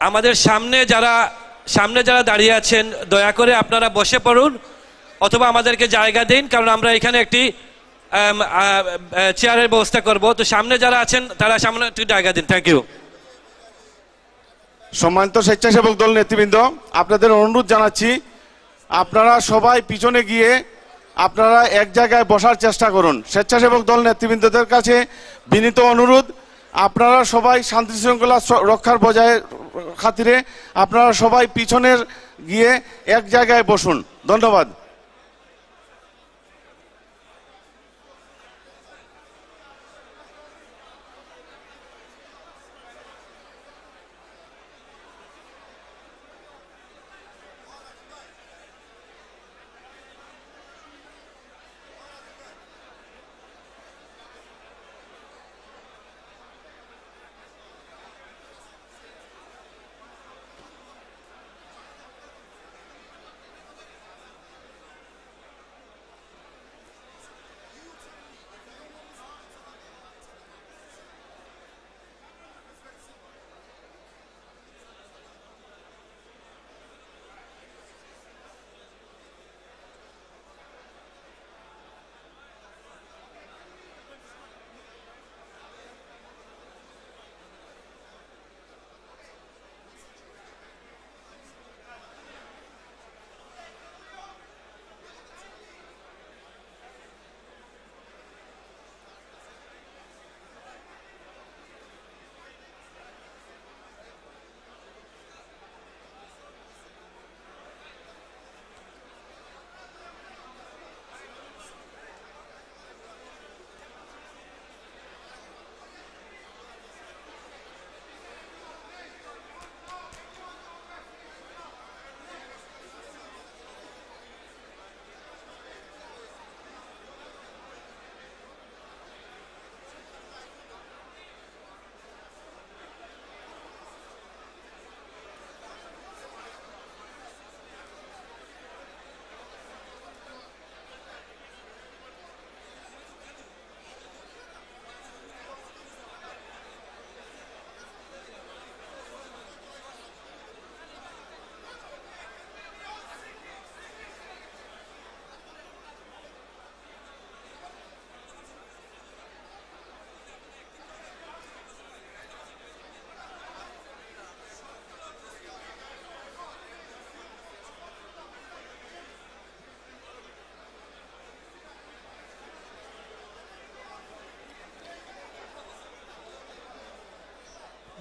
আমাদের সামনে যারা সামনে যারা দাঁড়িয়ে আছেন, দয়া করে আপনারা বসে পড়ুন অথবা আমাদেরকে জায়গা দিন, কারণ আমরা এখানে একটি চেয়ারের ব্যবস্থা করব। তো সামনে যারা আছেন, তারা সামনে একটু জায়গা দিন। থ্যাংক ইউ সম্মানিত স্বেচ্ছাসেবক দল নেতৃবৃন্দ, আপনাদের অনুরোধ জানাচ্ছি, আপনারা সবাই পিছনে গিয়ে আপনারা এক জায়গায় বসার চেষ্টা করুন। স্বেচ্ছাসেবক দল নেতৃবৃন্দদের কাছে বিনীত অনুরোধ, আপনারা সবাই শান্তি শৃঙ্খলা রক্ষার বজায় খাতিরে আপনারা সবাই পিছনের গিয়ে এক জায়গায় বসুন। ধন্যবাদ।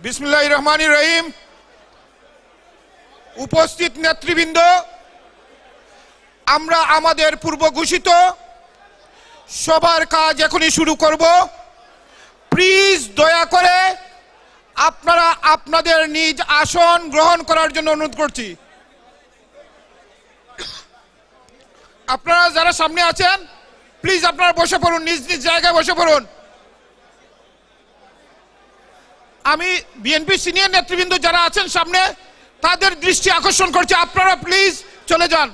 বিসমুল্লাহ রহমান রহিম। উপস্থিত নেতৃবৃন্দ, আমরা আমাদের পূর্ব ঘোষিত, সবার কাজ এখনই শুরু করব। প্লিজ দয়া করে আপনারা আপনাদের নিজ আসন গ্রহণ করার জন্য অনুরোধ করছি। আপনারা যারা সামনে আছেন, প্লিজ আপনারা বসে পড়ুন, নিজ নিজ জায়গায় বসে পড়ুন। আমি বিএনপি সিনিয়র নেতৃবৃন্দ যারা আছেন সামনে, তাদের দৃষ্টি আকর্ষণ করছে। আপনারা প্লিজ চলে যান।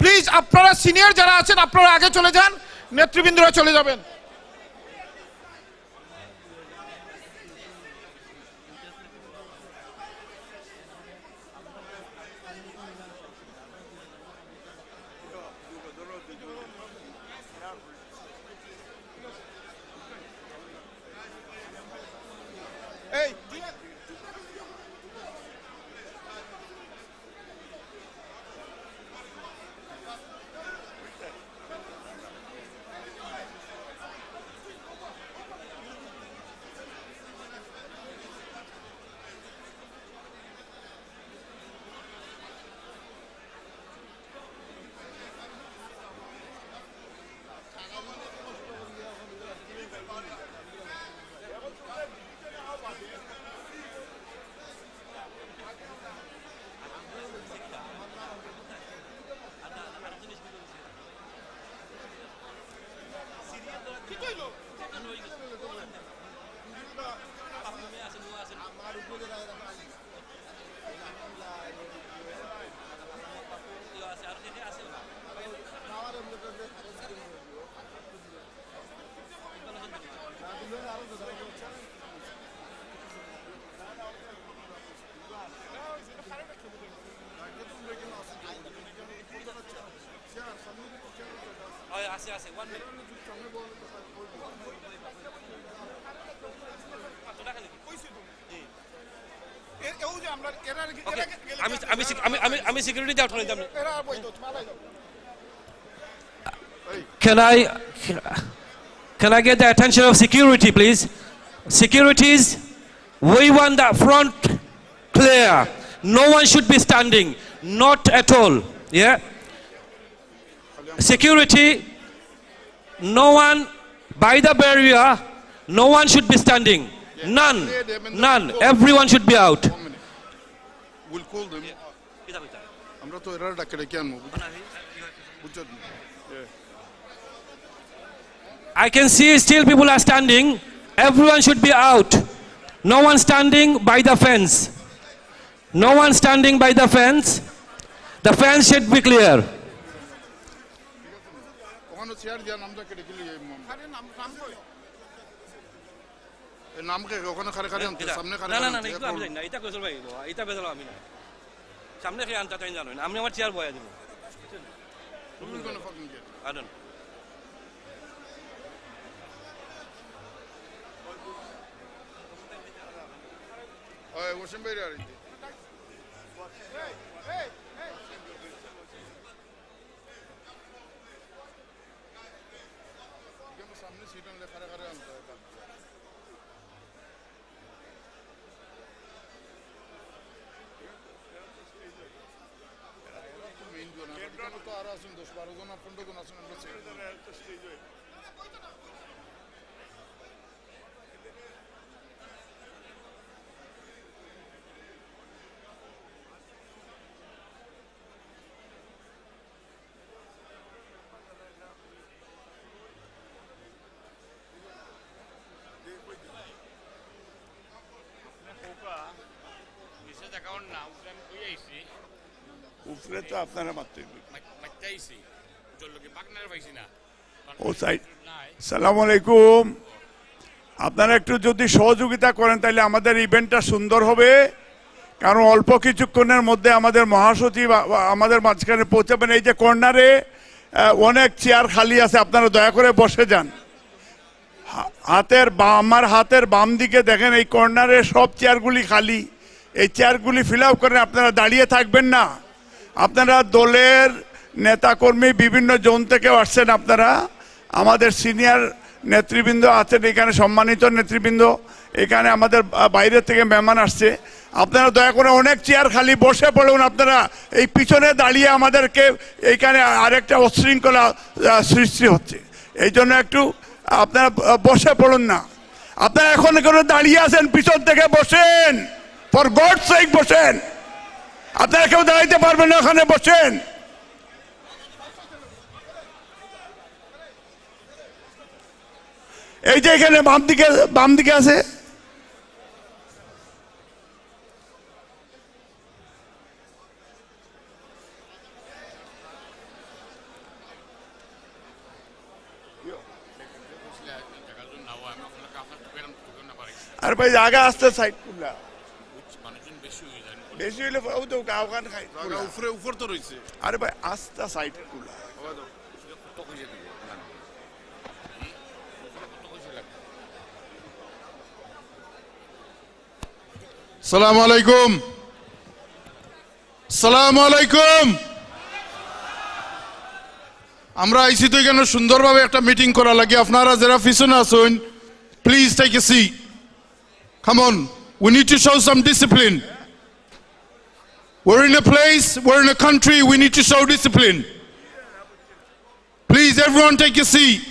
প্লিজ আপনারা সিনিয়র যারা আছেন, আপনারা আগে চলে যান, নেতৃবৃন্দরা চলে যাবেন। আছে আছে one minute. এ- এও যে আমরা এরা Okay, এরা গেলে- আমি আমি আমি আমি আমি সিকিউরিটি যাও ঠনে যাম এরা বৈধ তোমালাই দাও Can I can I get the attention of security, please? Securities, we want the front clear. No one should be standing, not at all. Yeah. Security, no one by the barrier. No one should be standing. None, none. Everyone should be out. Will call them আমরা তো এরা ডাকে ডেকে আনবো বুঝছো I can see still people are standing. Everyone should be out. No one standing by the fence. No one standing by the fence. The fence should be clear. Chair দিয়া নাম ডাকে ডেকে নাম নাম কই? নাম কে ওখানে খারে খারে আনতে সামনে খারে না না না এটা আমি জানি না এটা কইছিল ভাই এটা বেজালো আমি না সামনে খেয়ে আনতে তাই জানো না আমি আমার চেয়ার বয়া দেব Who's gonna fucking get it? I don't know. ওই ওসিম ভাই আর কি সামনে সিট আনলে কারে আনতে হয় মেইন জন তো আরও আছেন, দশ বারো জন আপনার পনেরো জন আছেন, আমরা বিশেষ অ্যাকাউন্ট না উপরে আমি কই আইছি তো আপনারা ও নাই সালাম আলাইকুম আপনারা একটু যদি সহযোগিতা করেন তাহলে আমাদের ইভেন্টটা সুন্দর হবে। কারণ অল্প কিছুক্ষণের মধ্যে আমাদের মহাসচিব আমাদের মাঝখানে পৌঁছাবেন। এই যে কর্নারে অনেক চেয়ার খালি আছে। আপনারা দয়া করে বসে যান। হাতের বা আমার হাতের বাম দিকে দেখেন এই কর্নারে সব চেয়ারগুলি খালি। এই চেয়ারগুলি ফিল আপ করেন আপনারা দাঁড়িয়ে থাকবেন না। আপনারা দলের নেতাকর্মী বিভিন্ন জোন থেকে আসছেন আপনারা। আমাদের সিনিয়র নেতৃবৃন্দ আছেন এখানে, সম্মানিত নেতৃবৃন্দ। এখানে আমাদের বাইরে থেকে মেহমান আসছে। আপনারা দয়া করে অনেক চেয়ার খালি বসে পড়ুন আপনারা। এই পিছনে দাঁড়িয়ে আমাদেরকে এইখানে আরেকটা অশৃঙ্খলা সৃষ্টি হচ্ছে। এই জন্য একটু আপনারা বসে পড়ুন না। আপনারা এখন এখানে দাঁড়িয়ে আছেন, পিছন থেকে বসেন। ফর গড সেক বসেন। আপনারা কেউ দাঁড়াইতে পারবেন না ওখানে বসেন এই যে এখানে বাম দিকে বাম দিকে আছে। আর ভাই, জায়গা আসতে সাইড মানুষজন বেশি হয়ে যায় বেশি হইলে ও তো ওখানে খাই। উপরে উপর তো রয়েছে আরে ভাই আস্তা সাইড লাগবে সালাম আলাইকুম। সালাম আলাইকুম। আমরা আইসি তো এখানে সুন্দরভাবে একটা মিটিং করা লাগে। আপনারা যারা পিছনে আসুন please take a seat come on we need to show some discipline We're in a place, we're in a country, we need to show discipline. Please, everyone take your seat.